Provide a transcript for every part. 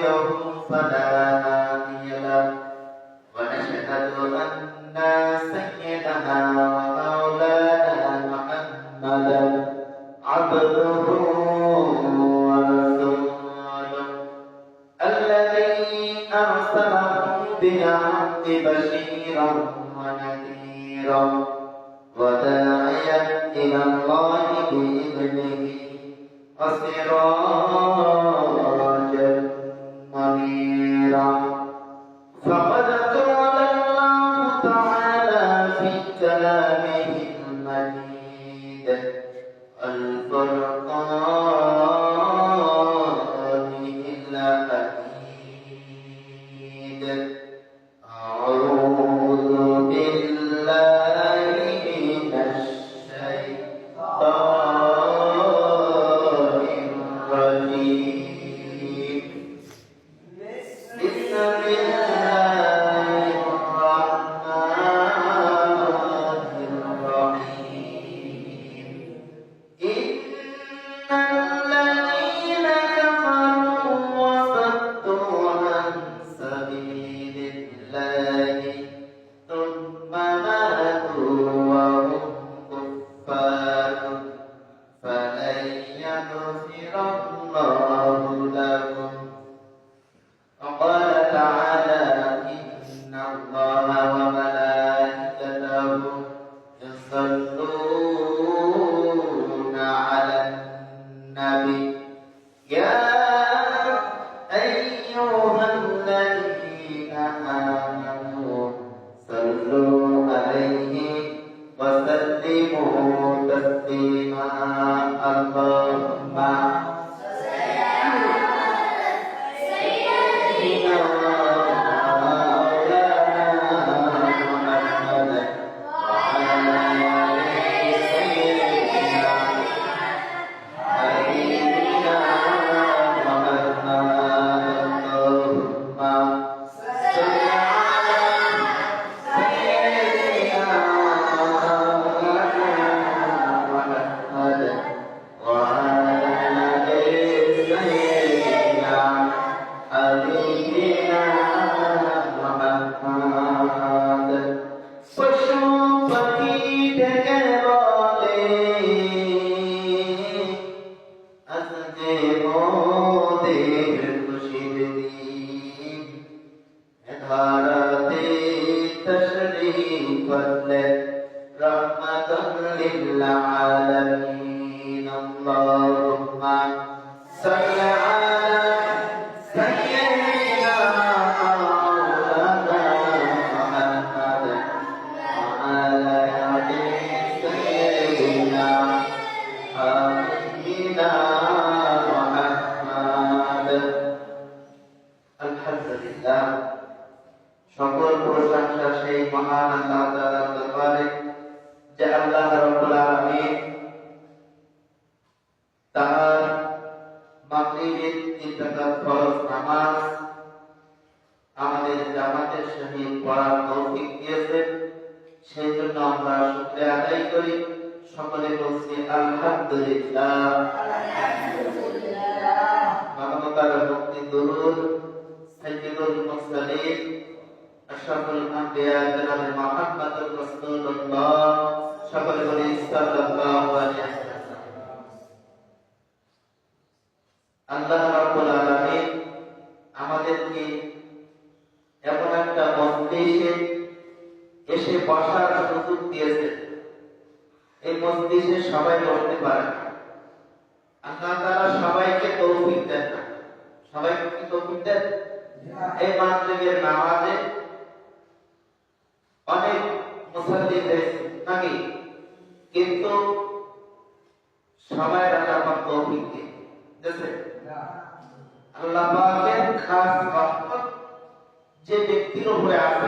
يضلله فلا هادي له ونشهد أن سيدنا that আলামিন আল্লাহুম্মা আমরা শুকরিয়া আদায় করি। সকলে বলছি আলহামদুলিল্লাহ। মানবতার মুক্তি দরুদ সাইয়্যিদুল মুরসালিন আশরাফুল আম্বিয়া জনাব মুহাম্মদুর রাসূলুল্লাহ। সকলে বলি সাল্লাল্লাহু আলাইহি ওয়াসাল্লাম। আল্লাহ রাব্বুল আলামিন আমাদেরকে এমন এসে বসার সুযোগ দিয়েছে। এই মজলিসে সবাই বসতে পারে আল্লাহ তারা সবাইকে তৌফিক দেন না। সবাইকে কি তৌফিক দেন? এই মাদ্রিগের নামাজে অনেক মুসল্লি হয়েছে নাকি? কিন্তু সবাই আল্লাহ পাক তৌফিক দিয়েছে আল্লাহ পাকের খাস রহমত যে ব্যক্তির উপরে আছে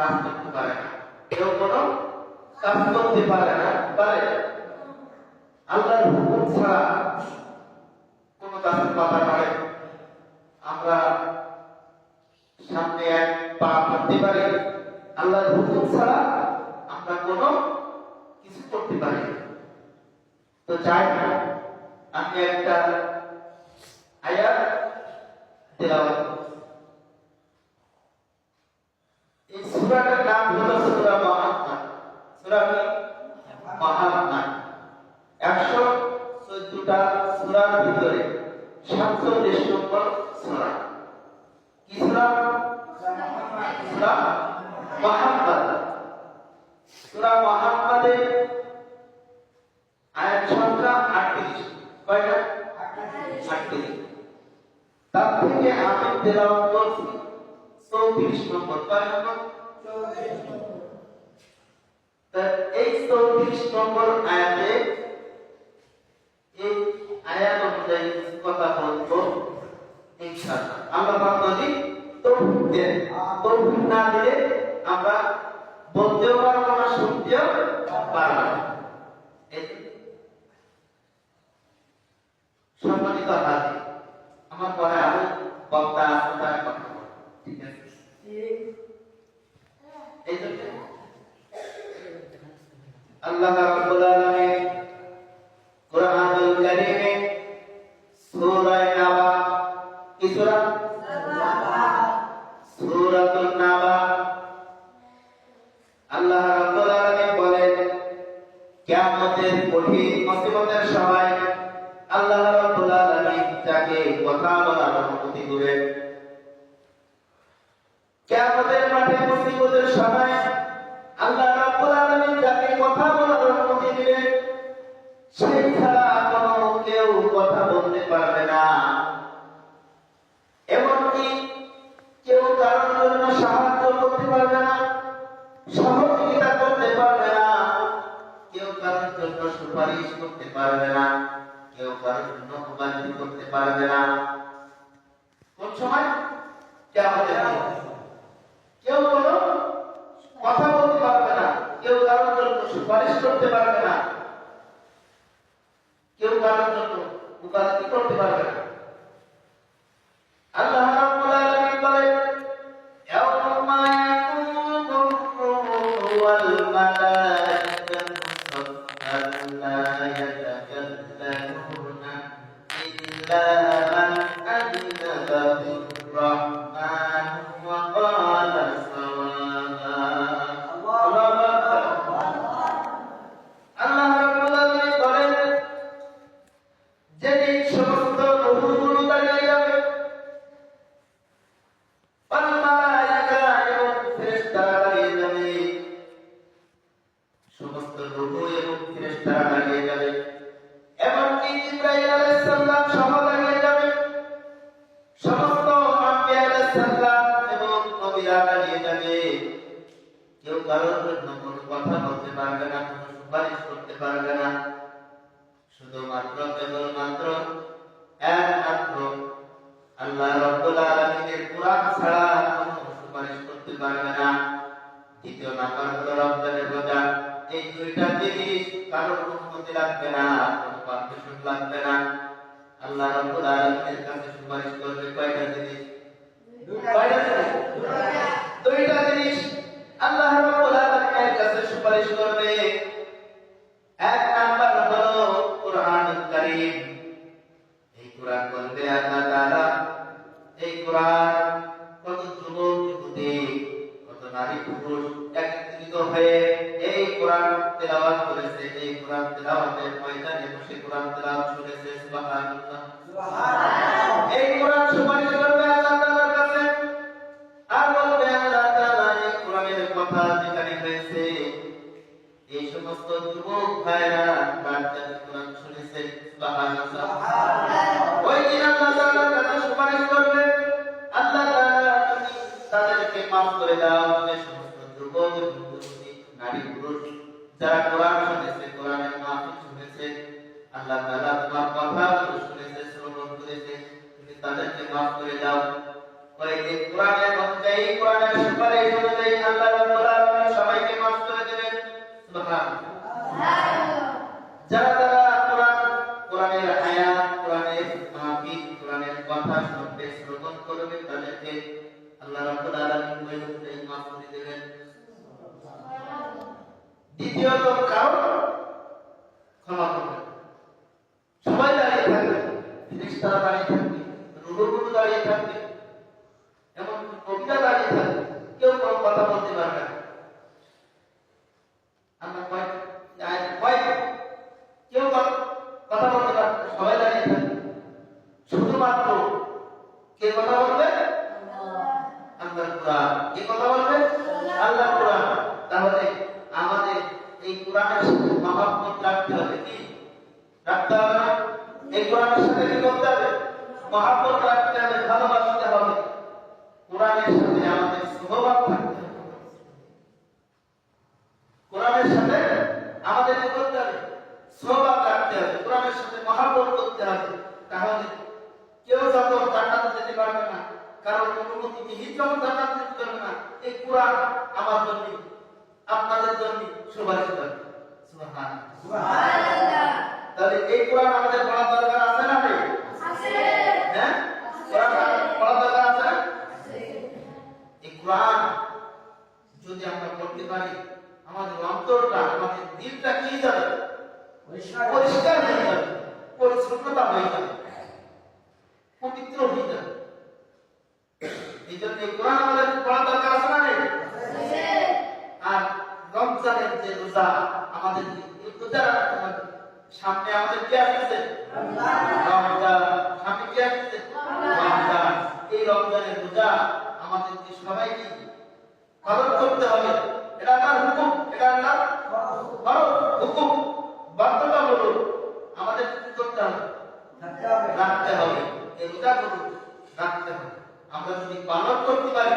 কাজ করতে পারে না। কেউ কোন কাজ করতে পারে না, পারে। আল্লাহর হুকুম ছাড়া কোন কাজ করা পারে আমরা সামনে এক পা করতে পারি, আল্লাহর হুকুম ছাড়া আমরা কোন কিছু করতে পারি তো যাই না আমি একটা আয়াত দেওয়া অনুযায়ী কিছু কথা বলব, ইনশাআল্লাহ। আমরা ভাবনা দিই, তৌফিক দেন। তৌফিক না দিলে আমরা বলতেও পারব না, শুনতেও পারব কিয়ামতের কঠিন মুসিবতের সময় আল্লাহ রাব্বুল আলামিন তাকে কথা বলার অনুমতি দিবেন। কিয়ামতের মাঠে মুসিবতের সময় আল্লাহ রাব্বুল আলামিন তাকে কথা বলার অনুমতি দিবেন। ছাড়া কোনো কেউ কথা বলতে পারবে না। পারবে না। কেউ কারোর জন্য কোরবানি করতে পারবে না। কোন সময়? কেমন অনুমতি যখন জান্নাতে যেতে পারবে না। এই কোরআন আমার জন্য আপনাদের জন্য সুপারিশ করবে। সুবহানাল্লাহ। তাহলে এই কোরআন আমাদের পড়ার দরকার আছে না নেই? হ্যাঁ? কোরআন পড়ার দরকার আছে? এই কোরআন যদি আমরা পড়তে পারি আমাদের অন্তরটা আমাদের দিলটা কি যাবে পরিষ্কার হয়ে যাবে পরিচ্ছন্নতা হয়ে যাবে পবিত্র হয়ে যাবে। জন্য কোরআন আমাদের পড়ার দরকার আছে না আর রমজানের যে রোজা আমাদের রোজা সামনে আমাদের কি আসতেছে? রমজান। সামনে কি আসতেছে? রমজান। এই রমজানের রোজা আমাদেরকে সবাইকে পালন করতে হবে। এটা তার হুকুম? এটা তার বড় হুকুম। বাধ্যতামূলক আমাদের কি করতে হবে? রাখতে হবে। এই রোজাগুলো রাখতে হবে। আমরা যদি পালন করতে পারি,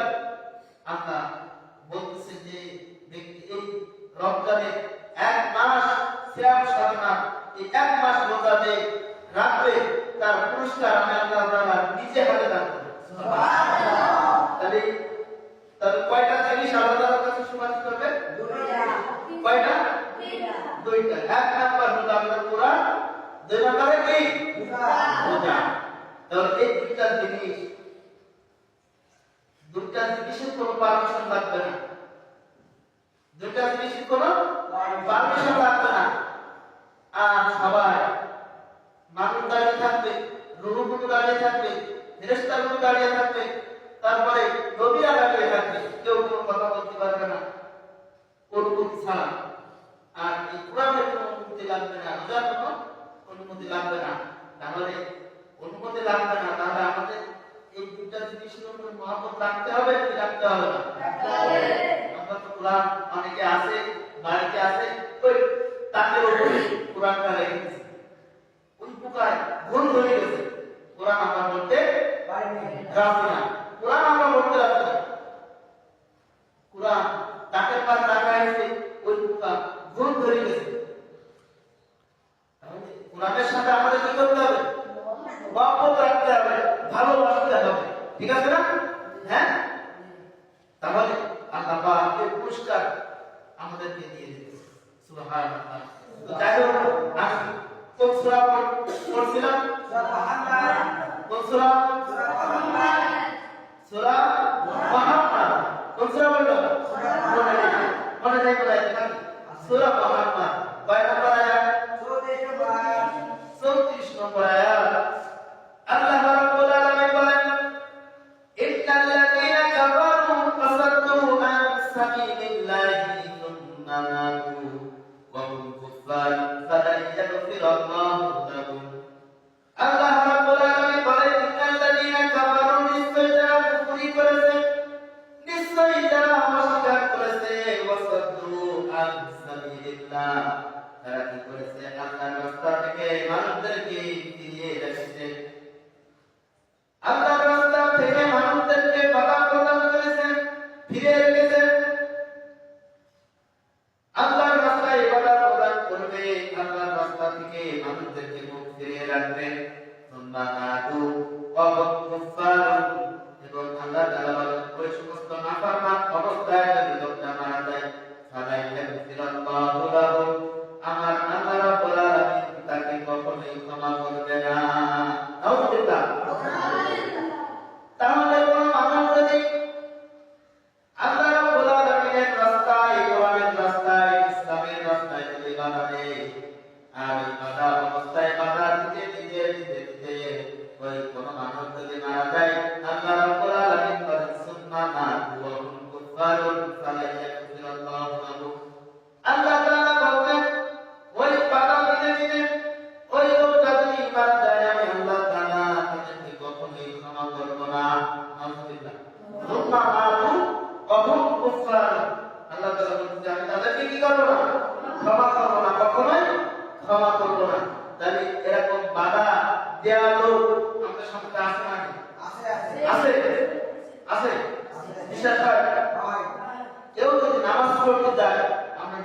আল্লাহ বলতেছে যে ব্যক্তি এই রমজানে এক মাস শ্যাম সাধনা, এই এক মাস রোজাতে রাখবে তার পুরস্কার আমি আল্লাহ নিজে হাতে দান তাহলে তাহলে কয়টা জিনিস আল্লাহ তাআলার কাছে সুপারিশ করবে কয়টা দুইটা এক নাম্বার হলো আপনার কোরআন দুই নাম্বারে কি রোজা তাহলে এই দুইটা জিনিস দুইটা জিনিসের কোনো পারমিশন লাগবে না দুইটা জিনিসের কোনো পারমিশন লাগবে না, আর সবাই মানুষ দাঁড়িয়ে থাকবে রুহুগুলো দাঁড়িয়ে থাকবে, ফেরেশতাগুলো দাঁড়িয়ে থাকবে, তারপরে নবীরা দাঁড়িয়ে থাকবে, কেউ কোনো কথা বলতে পারবে না। অনুমতি লাগবে না অনুমতি লাগবে না। তাহলে অনুমতি লাগবে না, তাহলে আমাদের এই দুটা জিনিসের উপর রাখতে হবে কি রাখতে হবে না? কোরআন অনেকে আছে, বাড়িতে আছে ওই তাকে উপরে কোরআনটা রেখে দিয়েছে ওই পোকায় ভুল হয়ে গেছে। কোরআন আমরা বলতে রাখি না। কোরআন আমরা বলতে রাখি না। কোরআন তাকে পার রাখা হয়েছে, ওই পোকা ভুল ধরে গেছে। কোরআনের সাথে আমাদের কি করতে হবে? মহব্বত রাখতে হবে, ভালোবাসতে হবে। ঠিক আছে না? হ্যাঁ তাহলে আল্লাহ পাক এই পুরস্কার আমাদেরকে দিয়ে দেবে সুবহানাল্লাহ। তো যাই হোক আমি কোন সূরা পড়- পড়ছিলাম? কোন সূরা? সূরা মুহাম্মদ। কোন সূরা বলল? মনে নেই মনে নেই বলে সূরা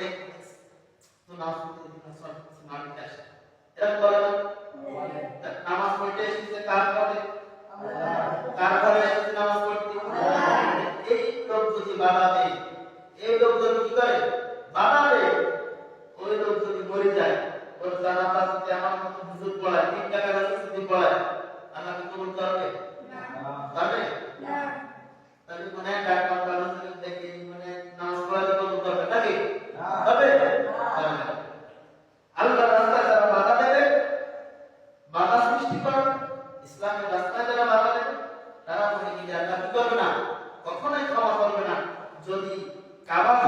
করতে কখনোই ক্ষমা করবে না। যদি কাবা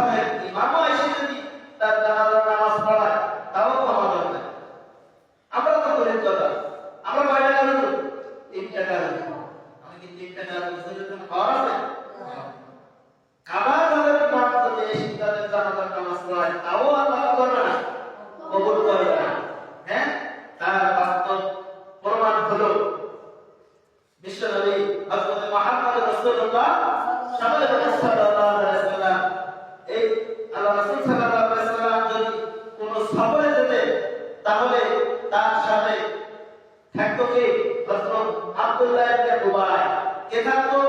আব্দুল্লাহ ইবনে উবাই। কে থাকতো?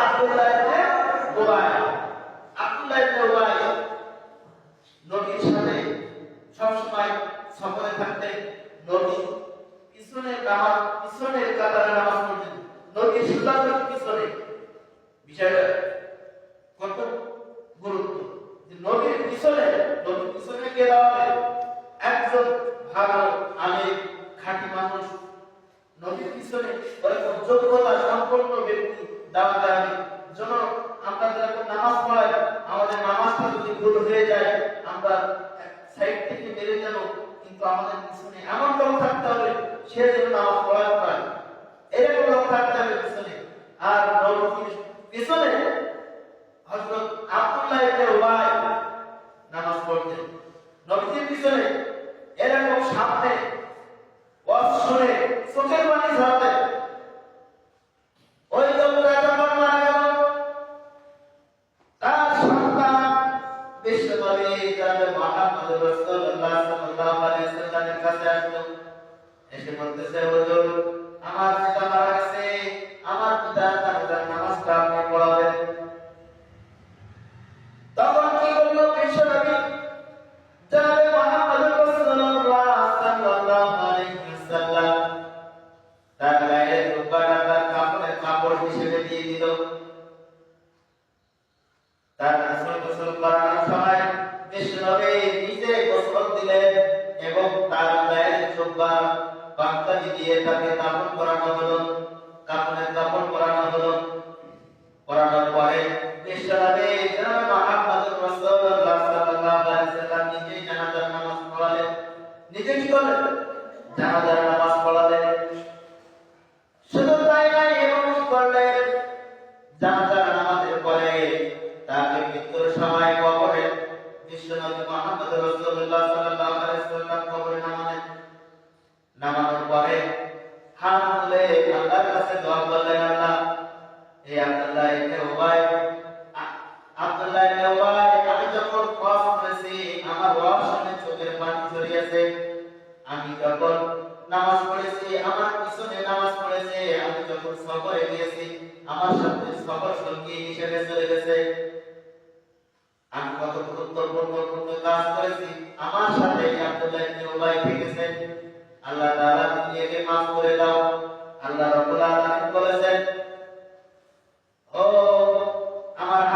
আব্দুল্লাহ छह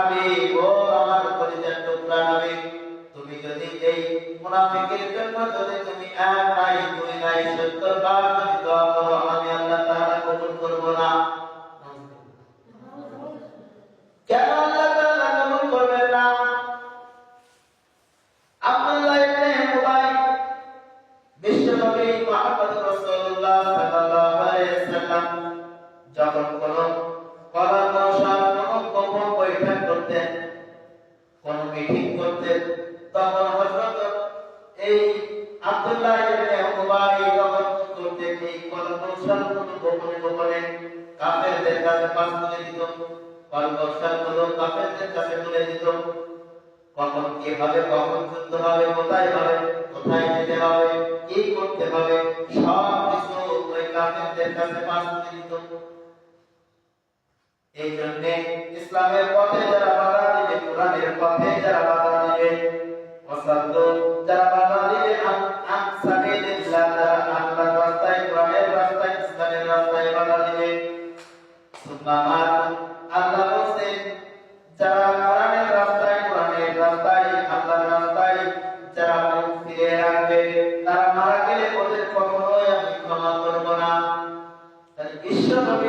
হাবিব ও আমার কলিজার টুকরা হাবিব তুমি যদি এই মুনাফিকের জন্য যদি তুলে দিত কাফেরদের কাছে দিত কি হবে, কখন যুদ্ধ হবে, কোথায় হবে, কোথায় যেতে হবে, কি করতে হবে, সব কিছু ওই কাফেরদের কাছে দিত। এই জন্য ইসলামের পথে যারা বাধা দিবে, কোরআনের পথে যারা বাধা দিবে যারা বাধা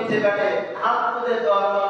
নিতে পারে। হাত দোয়া